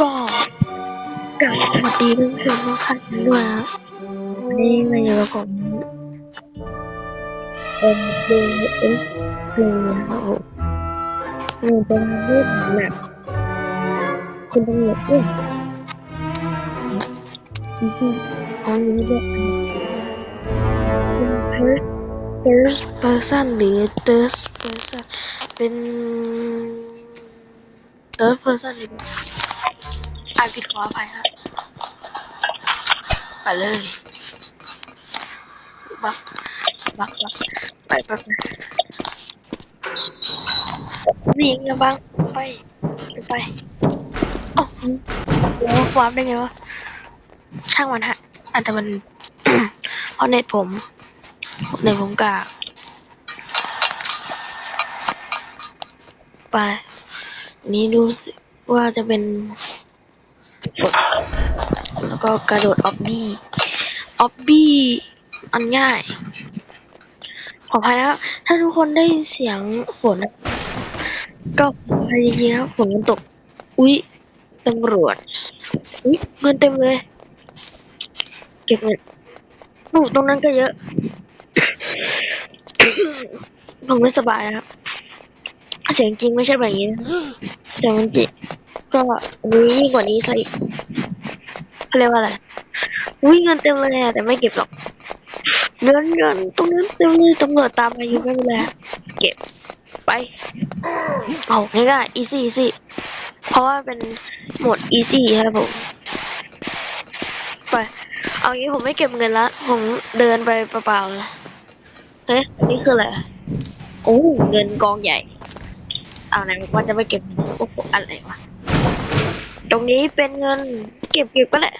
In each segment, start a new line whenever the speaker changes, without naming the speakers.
ก็กลับสวัสดีทุกท่านทุกท่านด้วยครับวันนี้มาอยู่กับผมเอ็มดีเอฟพีครับผมหนูเป็นเรื่องหนักคุณตำรวจด้วยจริงๆอันนี้ด้วยเป็น first first person หรือ third เป็น third person ดีกว่าอ่านผิดขออภัยครับไปเลยบักบักบักไปไปไปวิ่งนะบังไปไปโอ้าแล้ววาร์ปได้ไงวะช่างมันฮะอาจจะมันเพราะเน็ตผมเน็ตผมกาก ไป นี้ดูสิว่าจะเป็นกดแล้วก็กระโดดออบบี้ออบบี้อันง่าย ขออภัยะครับถ้าทุกคนได้เสียงฝน ก็ขออภัยจริงๆครับฝนมันตก อุ๊ยตำรวจ อุ๊ยเงินเต็มเลย เก็บเงินลูกตรงนั้นก็เยอะ ผมไม่สบายนะครับ เสียงจริงไม่ใช่แบบนี้นะเสียงมันจิก็อันนี้ยิ่งกว่านี้ซะอีกเขาเรียกว่าอะไรวิ่งเงินเต็มเลยอะแต่ไม่เก็บหรอกเงินเงินตรงนั้นเต็มเลยตำรวจตามมาอยู่ไม่เป็นไรเก็บไปเอาง่ายๆ easy easy เพราะว่าเป็นโหมด easy ครับผมไปเอางี้ผมไม่เก็บเงินละผมเดินไปเปล่าๆเลยเฮ้ยนนี้คืออะไรโอ้เงินกองใหญ่ เอาไหนบอกว่าจะไม่เก็บโอ้โหอะไรวะตรงนี้เป็นเงินเก็บเก็บก็แหละ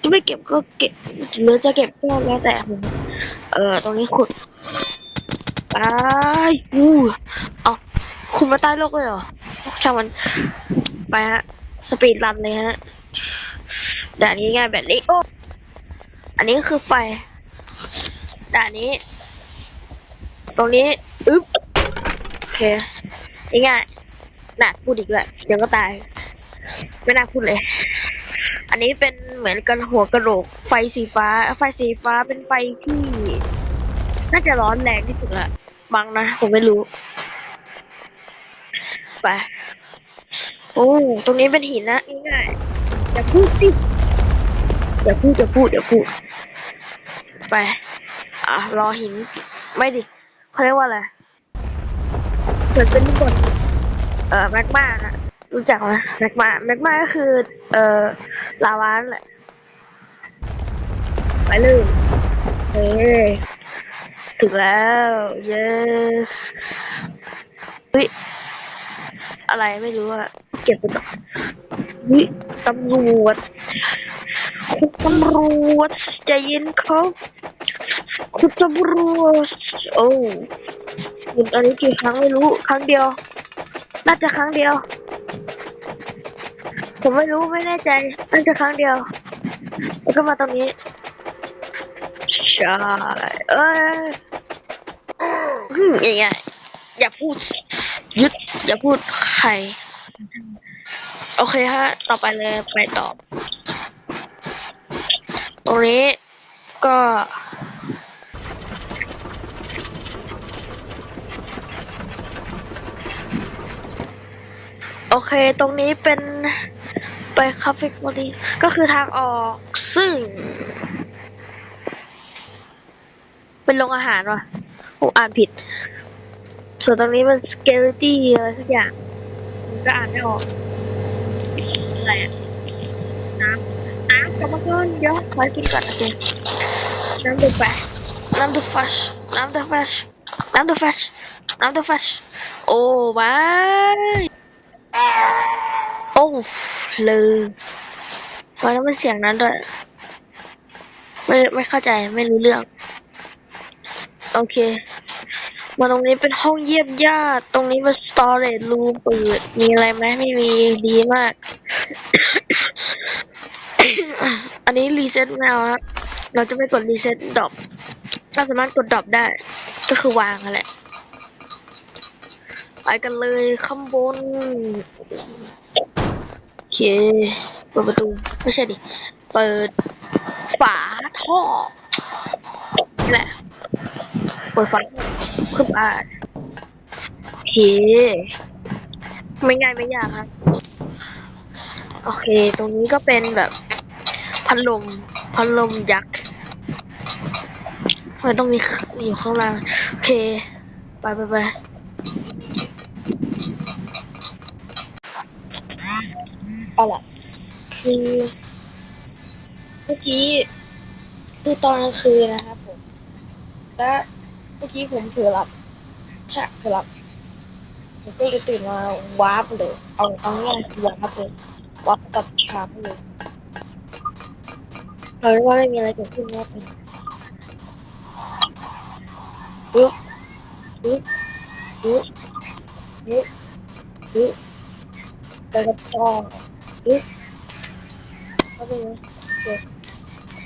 จะไม่เก็บก็เก็บหรือจะเก็บก็แล้วแต่ผมเออตรงนี้ขุดไปอู้เอาขุดมาใต้โลกเลยเหรอช่างมันไปฮะสปีดรันเลยฮะด่านนี้ง่ายแบบนี้โอ้อันนี้คือไฟด่านนี้ ตรงนี้อึ๊บโอเค ง่ายๆน่าพูดอีกแล้วเดี๋ยวก็ตาย ไม่น่าพูดเลย อันนี้เป็นเหมือนกันหัวกระโหลกไฟสีฟ้า ไฟสีฟ้าเป็นไฟที่ น่าจะร้อนแรงที่สุดละบังนะ ผมไม่รู้ ไป โอ้ ตรงนี้เป็นหินนะง่ายๆอย่าพูดสิอย่าพูดอย่าพูดอย่าพูด ไป อะ รอหิน ไม่ดิเขาเรียกว่าอะไร เหมือนเป็นบอลเอ่อแมกมานะรู้จักไหมแมกมาแมกมาก็คือ เอ่อลาวานแหละไปเลยเฮ้ยถึงแล้ว yes เฮ้ยอะไรไม่รู้อะเก็บไปก่อนเฮ้ยตำรวจคุณตำรวจใจเย็นเขา คุณตำรวจโอ้คุณตอนนี้กี่ครั้งไม่รู้ ครั้งเดียว น่าจะครั้งเดียว ผมไม่รู้ไม่แน่ใจ น่าจะครั้งเดียว แล้วก็มาตรงนี้ ใช่ เอ้ยอย่างเงี้ยอย่าพูด ยึด อย่าพูดใคร โอเคฮะ ต่อไปเลย ไปต่อ ตรงนี้ก็ อเค ตรงนี้เป็นไปคาเฟ่บดีก็คือทางออกซึ่ง เป็นโรงอาหารว่ะผมอ่านผิด ส่วนตรงนี้มัน security อะไรสักอย่างก็อ่านไม่ออกอะไรอะน้ำน้ำกรรมกรเดี๋ยวขอกินก่อนโอเคน้ำดูแฟชน้ำดูแฟชน้ำดูแฟชน้ำดูแฟชน้ำดูแฟชโอ้ย โอ้เลยทำไมต้องเป็นเสียงนั้นด้วย ไม่ไม่เข้าใจไม่รู้เรื่อง โอเค มาตรงนี้เป็นห้องเยี่ยมญาติตรงนี้เป็น storage room เปิด มีอะไรไหมไม่มีดีมาก อันนี้รีเซ็ตแมวครับเราจะไม่กดรีเซ็ตดรอปเราสามารถกดดรอปได้ ก็คือวางนั่นแหละ ไปกันเลยข้างบนโอเคเปิดประตูไม่ใช่ดิ เปิดฝาท่อนี่แหละเปิดฝาขึ้นมาโอเค ไม่ง่ายไม่ยากครับ โอเค ตรงนี้ก็เป็นแบบพัดลมพัดลมยักษ์ทำไมต้องมีอยู่ข้างล่าง โอเค ไปไปไป เอาล่ะ คือเมื่อกี้คือตอนกลางคืนนะครับผม และเมื่อกี้ผมเผลอหลับใช่เผลอหลับผมก็เลยตื่นมาวาร์ปเลยเอาเอาง่ายๆวาร์ปเลยวัดกับชาร์ปเลยเราว่าไม่มีอะไรเกิดขึ้นแล้วเป็นปึ๊บปึ๊บปึ๊บปึ๊บปึ๊บไปกับจอ ปึ๊บเข้าไปเลยโอเค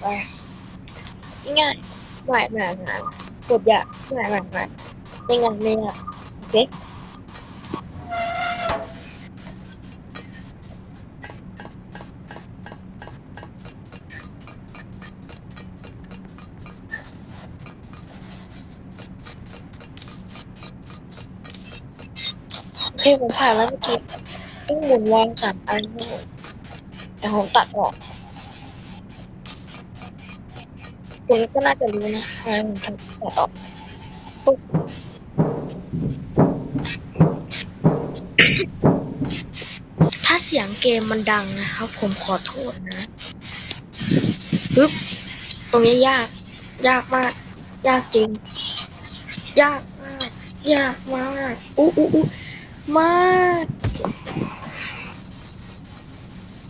ไปง่ายๆไม่ไม่ไม่กดยากไม่ไม่ไม่ไม่งั้นไม่ยากโอเคโอเคผมผ่านแล้วเมื่อกี้ ต้องหมุนวางสามอันครับผมแต่ผมตัดออกคุณก็น่าจะรู้นะทำไมผมถึงตัดออกปุ๊บถ้าเสียงเกมมันดังนะครับ ผมขอโทษนะปึ๊บตรงนี้ยาก ยากมาก ยากจริง ยากมาก ยากมากอู้อู้อู้มาก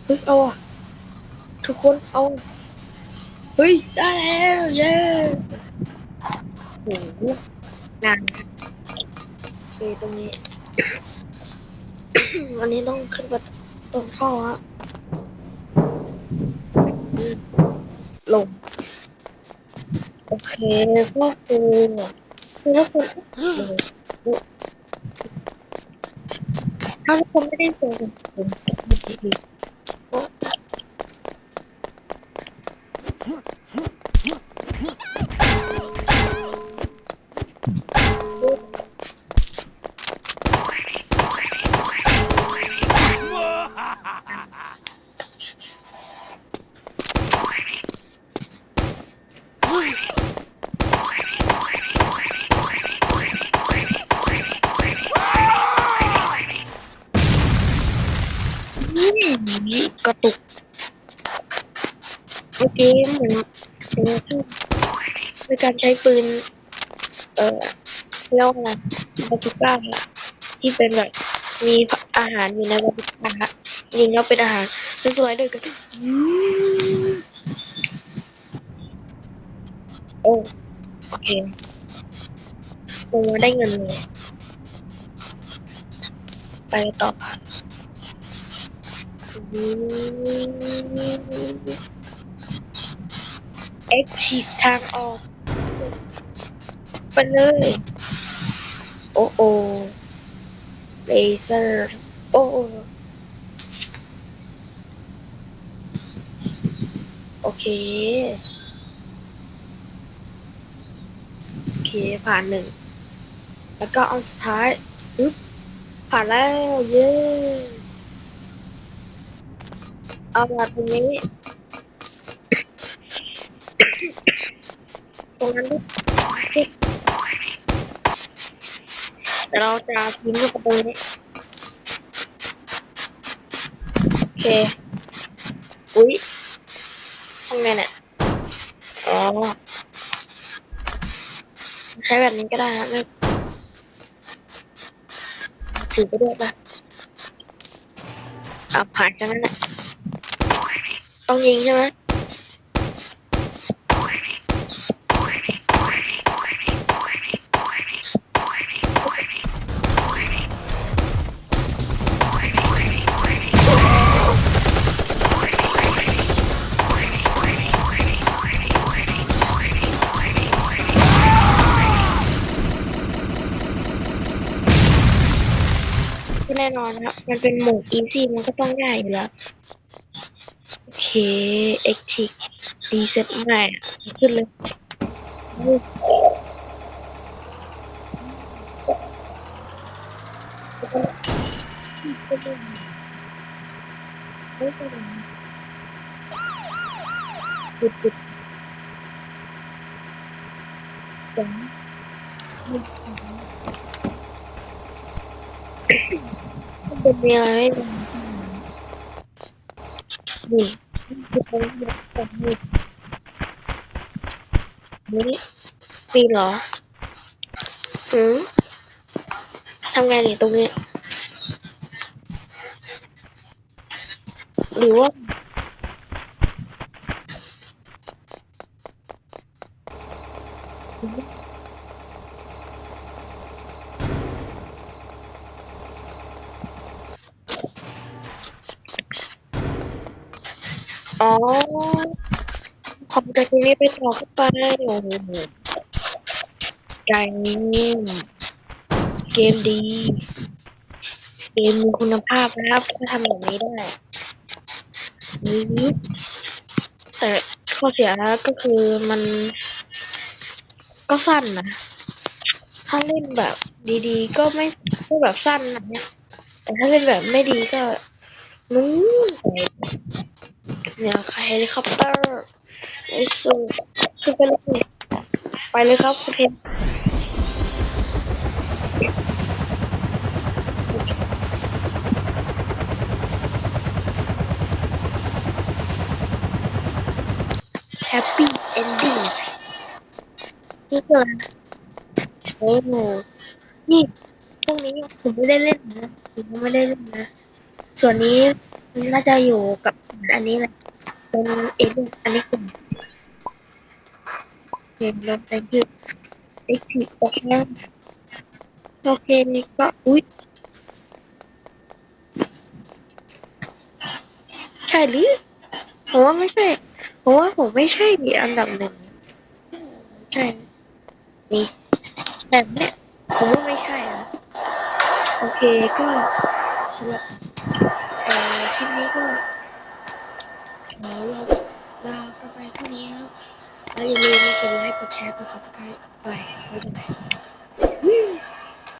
เฮ้ยเอาอะทุกคนเอาเฮ้ยได้แล้วเย้โหนานโอเคตรงนี้ วันนี้ต้องขึ้นไปตรงท่อฮะลง โอเคก็คือคือถ้าคุณถ้าคุณไม่ได้เจอกันผมจะดี นี่กระตุกเมื่อกี้เหมือนเป็นเป็นการใช้ปืน เอ่อเรียกว่าอะไรบาซูก้าที่เป็นแบบมีอาหารอยู่ในบาซูก้าฮะยิงแล้วเป็นอาหารแล้วสไลเดอร์ก็อืมโอ้โอเคโอ้ได้เงินเลย ไปต่อ เอ็กฉีกทางออก ไปเลย โอ้โอเลเซอร์ โอ้โอเค โอเค ผ่านหนึ่ง แล้วก็เอาสุดท้ายปึ๊บผ่านแล้ว เย้ เอามาตรงนี้ตรงนั้นด้วยแต่เราจะทิ้งลูกตรงนี้โอเค อุ๊ยทำไงเนี่ยอ๋อใช้แบบนี้ก็ได้นะไม่ถือไปด้วยปะเอาผ่านกันนั่นแหละ้องยิงใช่ไหมแน่นอนครับ มันเป็นหมูอีซี่มันก็ต้องได้อยู่แล้ว โอเค exit reset ใหม่ขึ้นเลยจุดจุดสองมันเป็นมีอะไรไม่รู้ นี่คือตรงนี้ตรงนี้นี่ปีนเหรออืมทำไงนี่ตรงนี้ หรือว่า อ๋อทำ จากทีนี้ไปต่อขึ้นไปโอ้โหใจนิ่มเกมดี เกมมีคุณภาพนะครับถ้าทำแบบนี้ได้นี้แต่ข้อเสียก็คือมันก็สั้นนะ ถ้าเล่นแบบดีๆ ก็ไม่ก็แบบสั้นนะเนี่ยแต่ถ้าเล่นแบบไม่ดีก็นู้นเนี่ยเฮลิคอปเตอร์ ไอสูขึ้นไปเลยไปเลยครับคุณเทนแฮปปี้เอนดิ้งนี่เกินโอ้โหนี่พวกนี้ผมไม่ได้เล่นนะผมไม่ได้เล่นนะ ส่วนนี้น่าจะอยู่กับอันนี้แหละ เป็นเอ็นอันนี้กลุ่มเกมลงไปคือเอ็กซ์โอเคโอเคนี่ก็อุ๊ยใช่หรือผมว่าไม่ใช่ผมว่าผมไม่ใช่อันดับหนึ่งใช่นี่แบบเนี้ยผมว่าไม่ใช่นะโอเคก็สำหรับเอ่อคลิปนี้ก็ แล้วเราเราก็ไปที่นี้ครับแล้วอย่าลืมกดไลค์กดแชร์กดซับสไครต์ไปไว้ด้วย